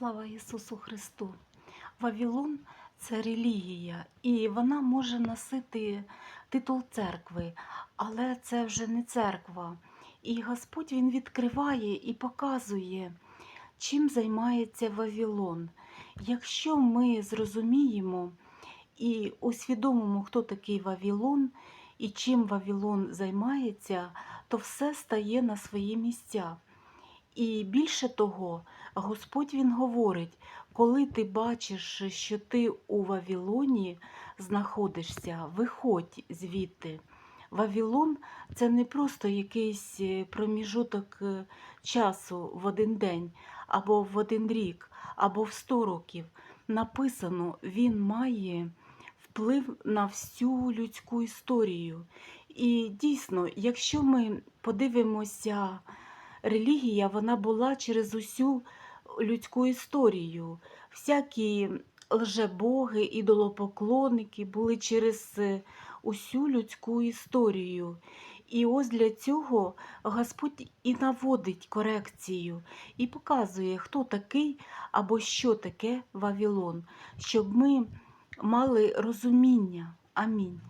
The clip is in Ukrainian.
Слава Ісусу Христу! Вавилон це релігія, і вона може носити титул церкви, але це вже не церква. І Господь Він відкриває і показує, чим займається Вавилон. Якщо ми зрозуміємо і усвідомимо, хто такий Вавилон і чим Вавилон займається, то все стає на свої місця. І більше того, Господь Він говорить, коли ти бачиш, що ти у Вавилоні знаходишся, виходь звідти. Вавилон це не просто якийсь е, проміжуток е, часу в один день, або в один рік, або в сто років. Написано, він має вплив на всю людську історію. І дійсно, якщо ми подивимося, релігія вона була через усю людську історію. Всякі лжебоги, ідолопоклонники були через е, усю людську історію. І ось для цього Господь і наводить корекцію, і показує, хто такий або що таке Вавилон, щоб ми мали розуміння. Амінь.